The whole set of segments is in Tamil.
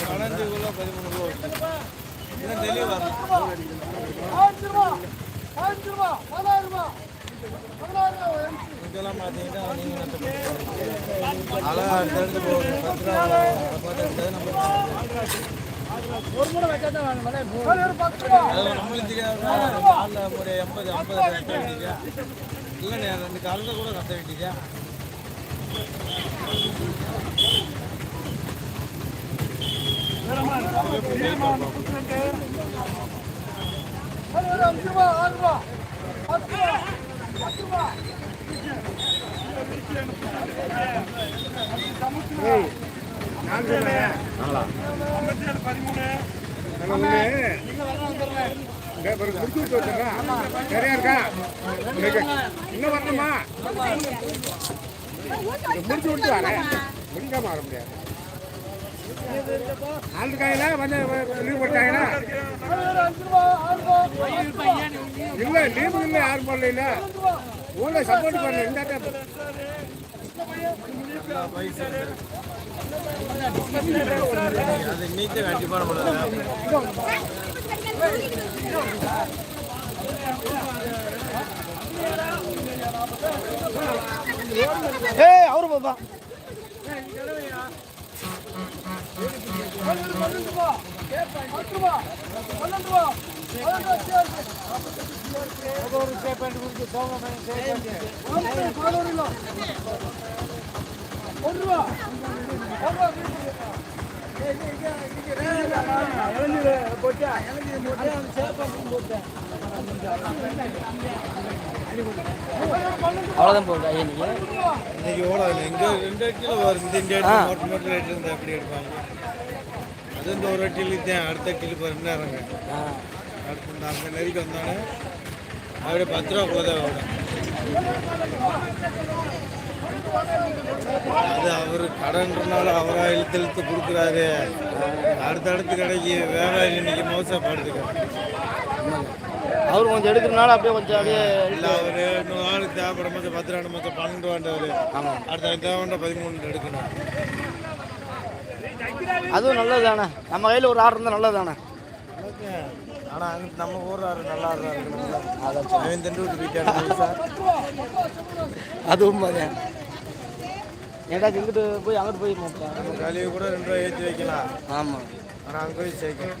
பதினஞ்சு கிலோ பதிமூணு கிலோ இன்னும் தெளிவு இதெல்லாம் பார்த்தீங்கன்னா நீங்கள் போகணும் பத்து ரூபா எடுத்தது நம்ம அது நம்மளுக்கு தெரியாத ஒரு எண்பது ஐம்பது கட்ட வேண்டியதா இல்லைண்ணே ரெண்டு காலில் கூட கட்ட வேண்டியதா நிறைய இருக்கா இன்னும் வரணுமா முடிச்சு விட்டு வரேன் முடிக்காம வர முடியாது நாலு வந்து லீவ் போட்டாங்கன்னா இல்ல லீவு இல்லை யாரும் சப்போர்ட் பண்ணல இந்த அது நீச்சல் கண்டிப்பாக நம்மளோட ஏய் அவரு பாப்பா அவ்வளோதான் போகுது ஐயா நீங்க? இன்னைக்கு ஓடாது இங்க ரெண்டு அடியில் வரும் இந்த இந்தியா மோட்டர் மோட்டர் ரேட் இருந்தால் எப்படி எடுப்பாங்க. அது இந்த ஒரு அட்டியில் தான் அடுத்த அட்டியில் பாரு என்ன இறங்க அடுத்து இந்த அந்த நெருக்கி வந்தானே அப்படியே பத்து ரூபா போதா ஓடும் அது அவர் கடன்றனால அவராக இழுத்து இழுத்து கொடுக்குறாரு. அடுத்தடுத்து கடைக்கு வியாபாரி இன்னைக்கு மோசப்படுத்துக்காரு அவர் கொஞ்சம் எடுக்கிறனால அப்படியே கொஞ்சம் அப்படியே இல்லை அவர் இன்னும் ஆளுக்கு தேவைப்படும் போது பத்து ரூபா மொத்தம் பன்னெண்டு ரூபாண்டவர் ஆமாம் அடுத்த தேவைண்ட பதிமூணு எடுக்கணும். அதுவும் நல்லது தானே நம்ம கையில் ஒரு ஆர்டர் இருந்தால் நல்லது தானே ஆனால் அங்கே நம்ம ஊர் ஆறு நல்லா ஆடுறா இருக்கணும்ல அவன் தண்டு விட்டு போயிட்டாரு சார் அது உண்மைதான் ஏன்டா இங்கிட்டு போய் அங்கிட்டு போய் மாட்டேன் கழிவு கூட ரெண்டு ரூபா ஏற்றி வைக்கலாம். ஆமாம் ஆனால் அங்கே போய் சேர்க்கணும்.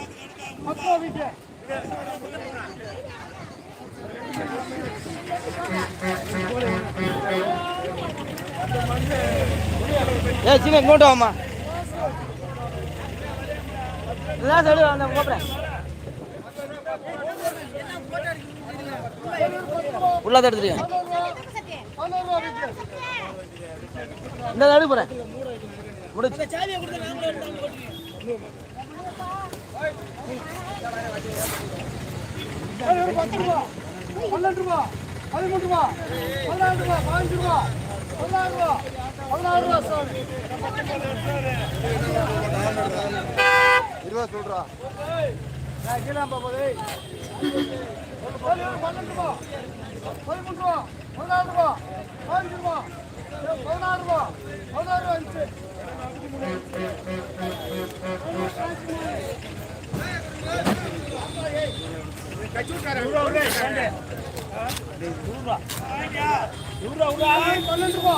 ஏ சின்ன இங்கோட்டு வாம்மா. இதான் சொல்லு அந்த கூப்பிட்றேன் உள்ளாத எடுத்துருக்கேன் இந்த தடுப்புறேன் முடிச்சு. நடு போகிறேன் முடிச்சு பன்னெண்டு ரூபா பதிமூணு ரூபா பன்னெண்டு ரூபா பதினஞ்சு ரூபா பதினாறு ரூபா பதினாறு ரூபா சாமி இருபது சொல்கிறா பன்னெண்டு ரூபா பதிமூணு ரூபா ரூபா பதினஞ்சு ரூபா பதினாறு ரூபா பதினாறு ரூபா அஞ்சு. பன்னெண்டு ரூபா